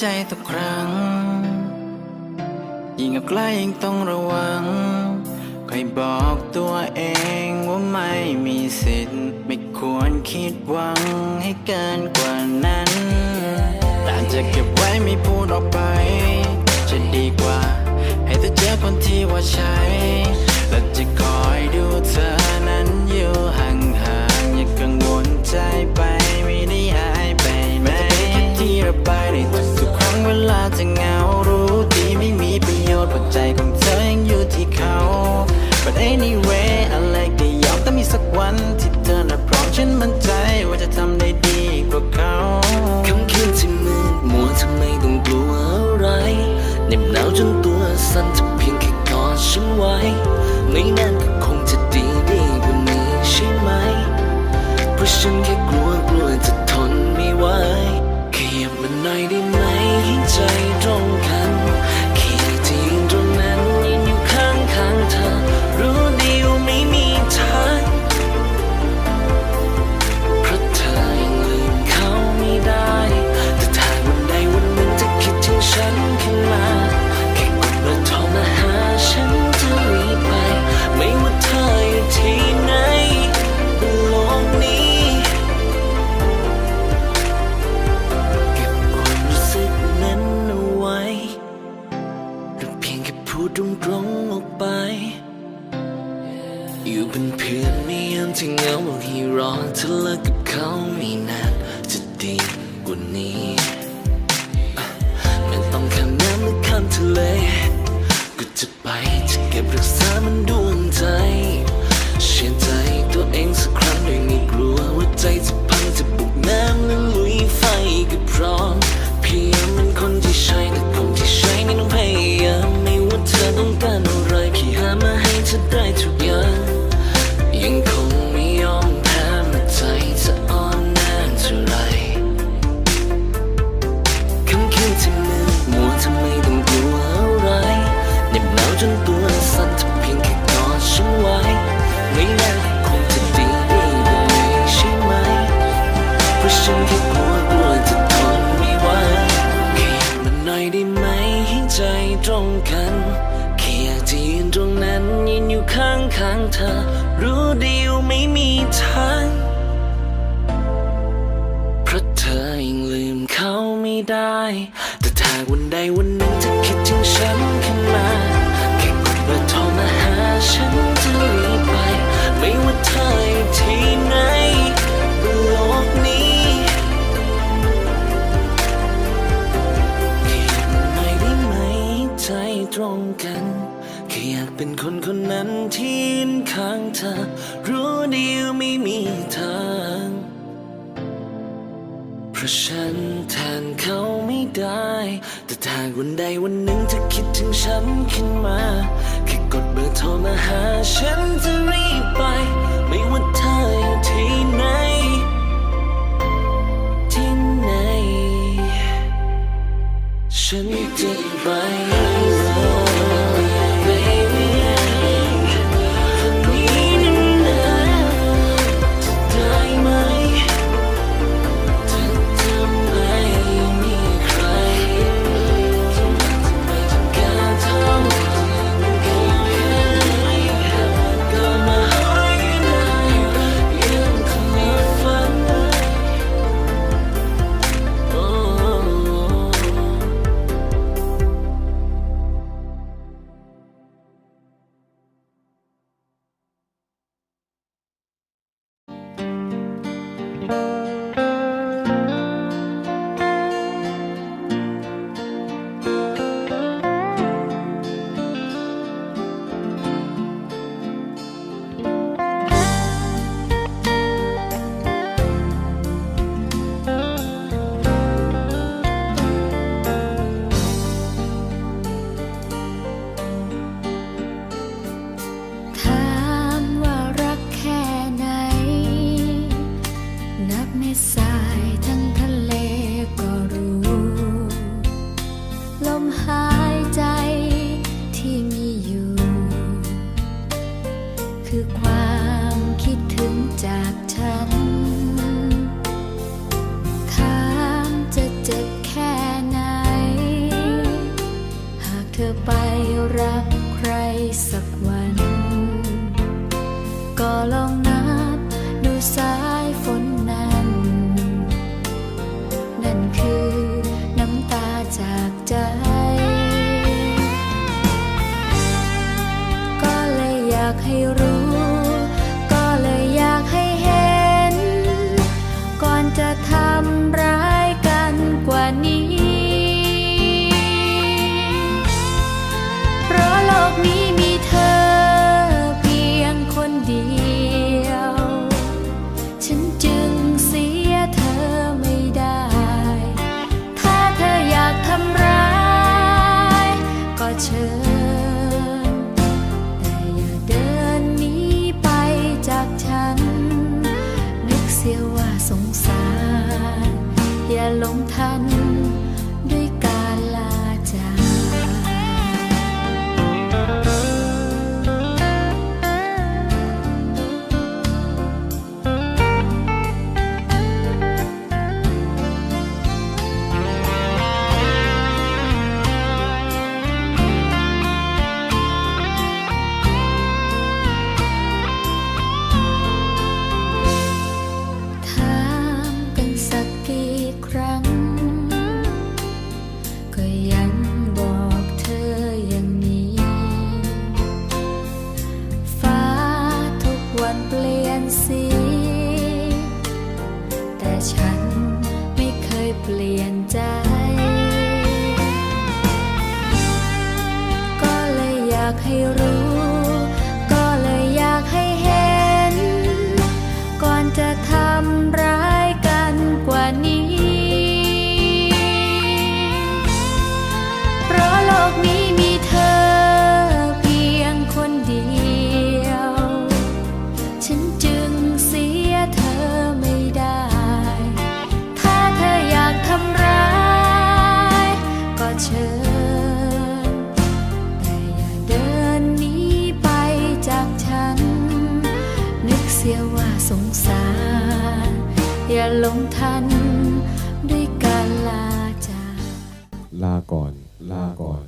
ใจทุกครั้ง ยิ่งใกล้ยิ่งต้องระวังคอยบอกตัวเองว่าไม่มีสิทธิ์ ไม่ควรคิดหวังให้เกินกว่านั้น แต่จะเก็บไว้ไม่พูดออกไป จะดีกว่า ให้เธอเจอคนที่ว่าใช่และจะคอยดูเธอ But anyway อะไรก็ยอมแต่มีสักวันที่เธอน่ะพร้อมฉันมั่นใจว่าจะทำได้ดีกว่าเขาคำคืนที่มืดมัวทำไมต้องกลัวอะไรเหน็บหนาวจนตัวสั่นจะเพียงแค่กอดฉันไว้ ไม่นานก็ อยู่เป็นเพื่อนไม่ยามที่เหงาบอกให้รอเธอเลิกกับเขาไม่นานจะดีกว่านี้ไม่ต้องข้ามน้ำหรือข้ามทะเลก็จะไปจะเก็บรักษามันดวงใจ เชื่อใจตัวเองสักครั้งโดยไม่กลัวว่าใจจะพังจะบุกน้ำและลุยไฟก็พร้อม ได้ แต่ถ้าวันใดวันหนึ่งจะคิดถึงฉันขึ้นมาแค่กดเบอร์โทรมาหาฉันจะรีบไป ไม่ว่าเธออยู่ที่ไหนบนโลกนี้ แค่อยากมันหน่ได้ไหมใจตรงกันแค่อยากเป็นคนคนนั้นที่ยืนข้างเธอ รู้ดีว่าไม่มีทางะฉันแทนเขาไม่ได้ แต่ถ้าวันใดวันหนึ่งเธอคิดถึงฉันขึ้นมา แค่กดเบอร์โทรมาหาฉันจะรีบไป ไม่ว่าเธออยู่ที่ไหน ที่ไหน ฉันจะไป คือความคิดถึงจากฉันถามจะเจ็บแค่ไหน หากเธอไปรับ หลงทัน หลงทัน ด้วยการลาจากลาก่อน ลาก่อน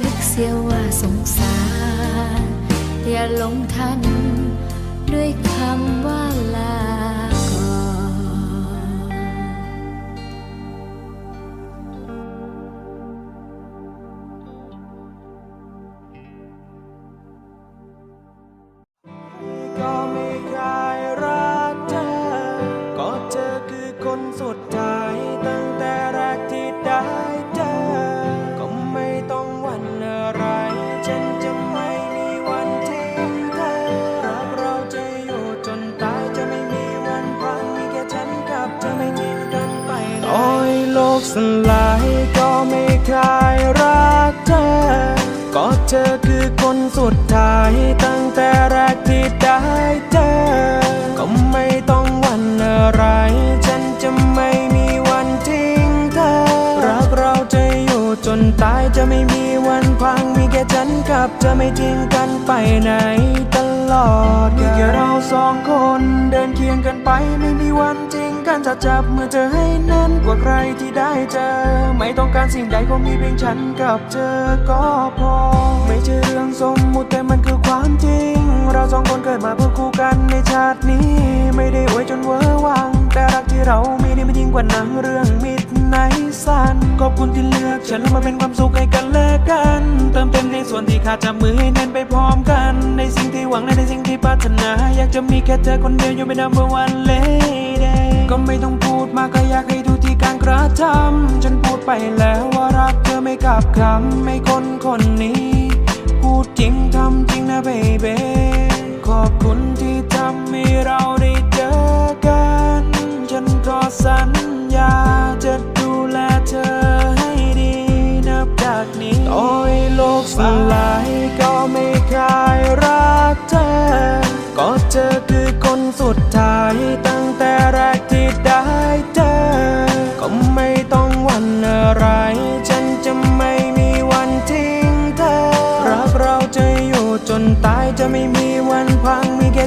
นึกเสียว่าสงสาร อย่าหลงทัน ด้วยคำว่าลา กสลายก็ไม่เคยรักเธอ ก็เธอคือคนสุดท้ายตั้งแต่แรกที่ได้เจอ ก็ไม่ต้องหวันอะไร ฉันจะไม่มีวันทิ้งเธอ รักเราจะอยู่จนตายจะไม่มีวันพัง มีแค่ฉันกับเธอไม่ทิ้งกันไปไหนตลอดมีแค่เราสองคนเดินเคียงกัน ไปไม่มีวันจริงกันจะจับมือเธอให้แน่นกว่าใครที่ได้เจอ ไม่ต้องการสิ่งใดคงมีเพียงฉันกับเธอก็พอ ไม่ใช่เรื่องสมมุติแต่มันคือความจริง เราสองคนเกิดมาเพื่อคู่กันในชาตินี้ ไม่ได้อวยจนเวอร์วัง แต่รักที่เรามีนี่มันยิ่งกว่าหนังเรื่องมิ ดในสันขอบคุณที่เลือกฉันมาเป็นความสุขให้กันและกัน เติมเต็มในส่วนที่ขาดจับมือให้แน่นไปพร้อมกัน ในสิ่งที่หวังและในสิ่งที่ปรารถนา อยากจะมีแค่เธอคนเดียวอยู่ไม่นำเมื่อวันเลดก็ไม่ต้องพูดมากก็อยากให้ดูที่การกระทำฉันพูดไปแล้วว่ารักเธอไม่กลับคำไม่คนคนนี้ พูดจริงทำจริงนะเบเบขอบคุณที่ทำให้เราได้เจอกัน ฉันก็สัญญาจะดูแลเธอให้ดีนับจากนี้โอ้ยโลกสลายก็ไม่เคยรักเธอ ก็เธอคือคนสุดท้ายตั้งแต่แรกที่ได้เจอ ก็ไม่ต้องหวันอะไร ฉันจะไม่มีวันทิ้งเธอ รักเราจะอยู่จนตายจะไม่มี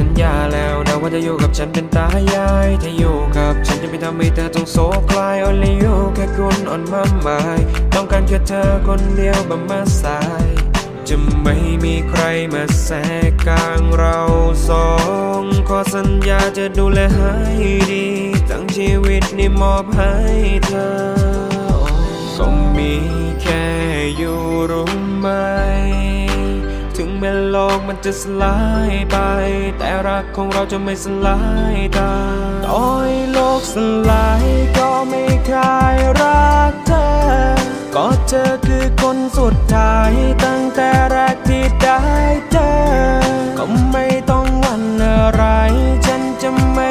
สัญญาแล้วนะว่าจะอยู่กับฉันเป็นตายาย ถ้าอยู่กับฉันจะไม่ทำให้เธอต้องโศกคลาย only you แค่คุณอ่อนมาหมาย ต้องการแค่เธอคนเดียวบำมาสาย จะไม่มีใครมาแทรกกลางเราสอง ขอสัญญาจะดูแลให้ดี ทั้งชีวิตนี่มอบให้เธอ ก็มีแค่อยู่รู้ไหม โลกมันจะสลายไป แต่รักของเราจะไม่สลายตาต่อให้โลกสลายก็ไม่คลายรักเธอ ก็เธอคือคนสุดท้ายตั้งแต่แรกที่ได้เจอ ก็ไม่ต้องหวันอะไร ฉันจะไม่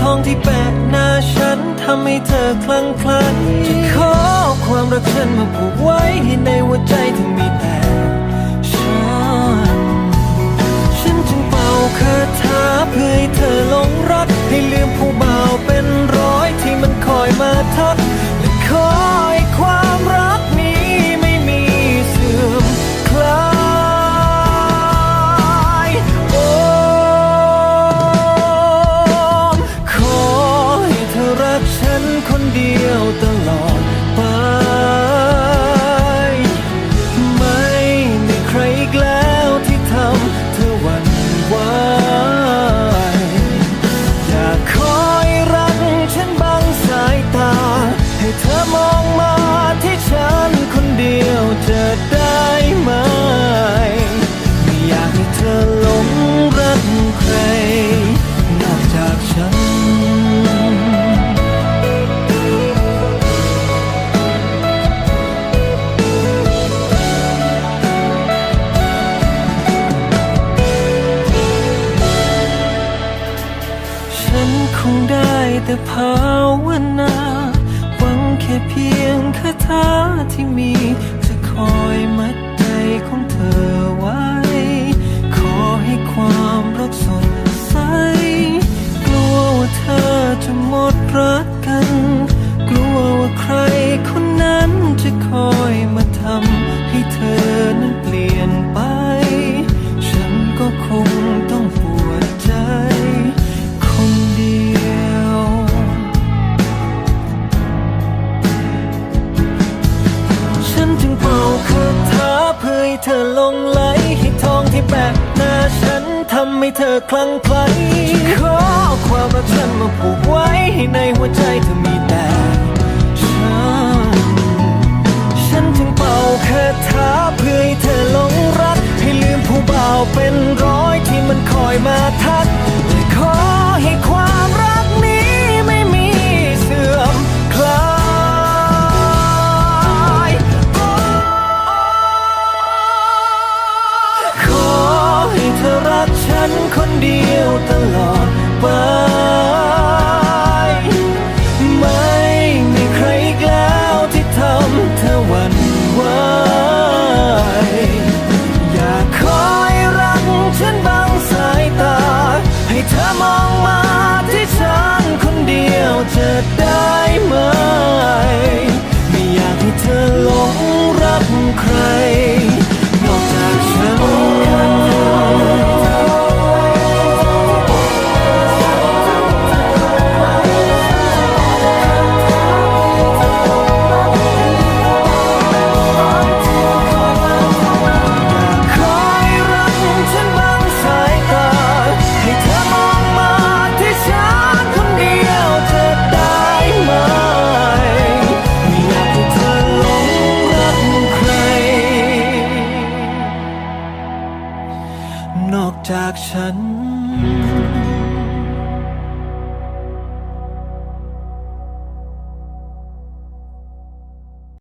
ทองที่แปะหน้าฉันทำให้เธอคลั่งไคล้จะขอความรักฉันมาผูกไว้ให้ในหัวใจเธอมีแต่ฉัน ฉันจึงเป่าคาถาเพื่อให้เธอหลงรัก ให้ลืมผู้บ่าวเป็นร้อยที่มันคอยมาทักและขอ มรักฉันมาผูกไว้ในหัวใจเธอ